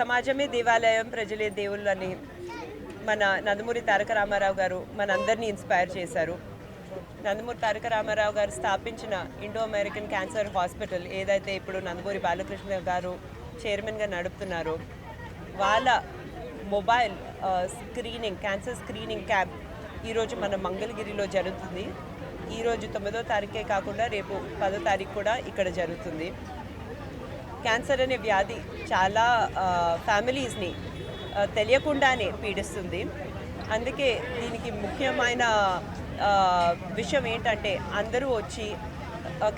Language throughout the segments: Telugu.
సమాజమే దేవాలయం ప్రజలే దేవుళ్ళు అని మన నందమూరి తారక రామారావు గారు మనందరినీ ఇన్స్పైర్ చేశారు. నందమూరి తారక రామారావు గారు స్థాపించిన ఇండో అమెరికన్ క్యాన్సర్ హాస్పిటల్ ఏదైతే ఇప్పుడు నందమూరి బాలకృష్ణ గారు చైర్మన్గా నడుపుతున్నారో వాళ్ళ mobile screening cancer screening camp ఈరోజు మన మంగళగిరిలో జరుగుతుంది. ఈరోజు తొమ్మిదో తారీఖే కాకుండా రేపు పదో తారీఖు కూడా ఇక్కడ జరుగుతుంది. క్యాన్సర్ అనే వ్యాధి చాలా ఫ్యామిలీస్ని తెలియకుండానే పీడిస్తుంది. అందుకే దీనికి ముఖ్యమైన విషయం ఏంటంటే అందరూ వచ్చి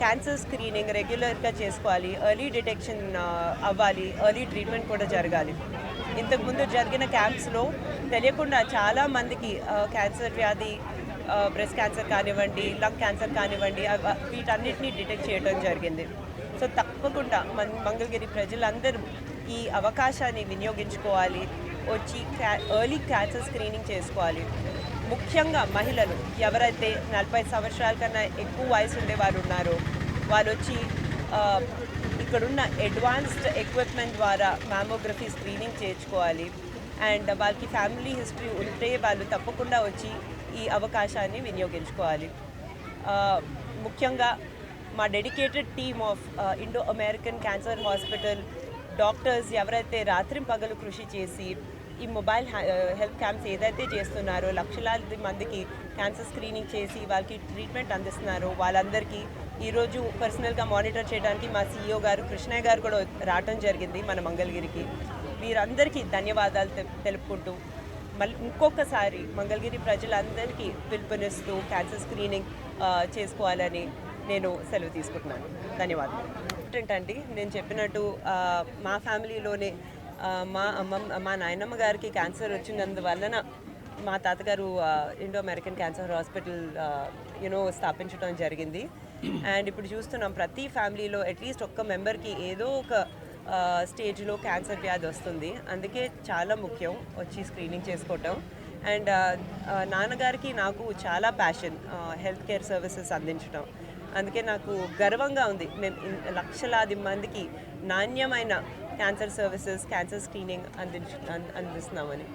క్యాన్సర్ స్క్రీనింగ్ రెగ్యులర్గా చేసుకోవాలి ఎర్లీ డిటెక్షన్ అవ్వాలి ఎర్లీ ట్రీట్మెంట్ కూడా జరగాలి. ఇంతకుముందు జరిగిన క్యాంప్స్లో తెలియకుండా చాలా మందికి క్యాన్సర్ వ్యాధి బ్రెస్ట్ క్యాన్సర్ కానివ్వండి లంగ్ క్యాన్సర్ కానివ్వండి వీటన్నిటిని డిటెక్ట్ చేయడం జరిగింది. సో తప్పకుండా మన మంగళగిరి ప్రజలందరూ ఈ అవకాశాన్ని వినియోగించుకోవాలి. వచ్చి క్యా ఎర్లీ క్యాన్సర్ స్క్రీనింగ్ చేసుకోవాలి. ముఖ్యంగా మహిళలు ఎవరైతే నలభై సంవత్సరాల కన్నా ఎక్కువ వయసు ఉండే వాళ్ళు ఉన్నారో వాళ్ళు వచ్చి ఇక్కడున్న అడ్వాన్స్డ్ ఎక్విప్మెంట్ ద్వారా మ్యామోగ్రఫీ స్క్రీనింగ్ చేయించుకోవాలి. అండ్ వాళ్ళకి ఫ్యామిలీ హిస్టరీ ఉంటే వాళ్ళు తప్పకుండా వచ్చి ఈ అవకాశాన్ని వినియోగించుకోవాలి. ముఖ్యంగా మా dedicated team of Indo American cancer hospital doctors ఎవరైతే రాత్రి పగలు కృషి చేసి ఈ మొబైల్ హెల్త్ క్యాంప్స్ ఏదైతే చేస్తున్నారో లక్షలాది మందికి క్యాన్సర్ స్క్రీనింగ్ చేసి వాళ్ళకి ట్రీట్మెంట్ అందిస్తున్నారో వాళ్ళందరికీ ఈరోజు పర్సనల్గా మానిటర్ చేయడానికి మా సీఈఓ గారు కృష్ణయ్య గారు కూడా రావడం జరిగింది మన మంగళగిరికి. వీరందరికీ ధన్యవాదాలు తెలుపుకుంటూ మళ్ళీ ఇంకొకసారి మంగళగిరి ప్రజలందరికీ పిలుపునిస్తూ క్యాన్సర్ స్క్రీనింగ్ uh, చేసుకోవాలని నేను సెలవు తీసుకుంటున్నాను. ధన్యవాదాలు. ఏంటంటే నేను చెప్పినట్టు మా ఫ్యామిలీలోనే మా అమ్మమ్మ మా నాయనమ్మ గారికి క్యాన్సర్ వచ్చినందువలన మా తాతగారు Indo American cancer hospital you know స్థాపించడం జరిగింది. అండ్ ఇప్పుడు చూస్తున్నాం ప్రతి ఫ్యామిలీలో అట్లీస్ట్ ఒక్క మెంబర్కి ఏదో ఒక స్టేజ్లో క్యాన్సర్ వ్యాధి వస్తుంది. అందుకే చాలా ముఖ్యం వచ్చి స్క్రీనింగ్ చేసుకోవటం. అండ్ నాన్నగారికి నాకు చాలా ప్యాషన్ హెల్త్ కేర్ సర్వీసెస్ అందించడం అందుకే నాకు గర్వంగా ఉంది. మేము లక్షలాది మందికి నాణ్యమైన క్యాన్సర్ సర్వీసెస్ క్యాన్సర్ స్క్రీనింగ్ అందించ అందిస్తున్నామని.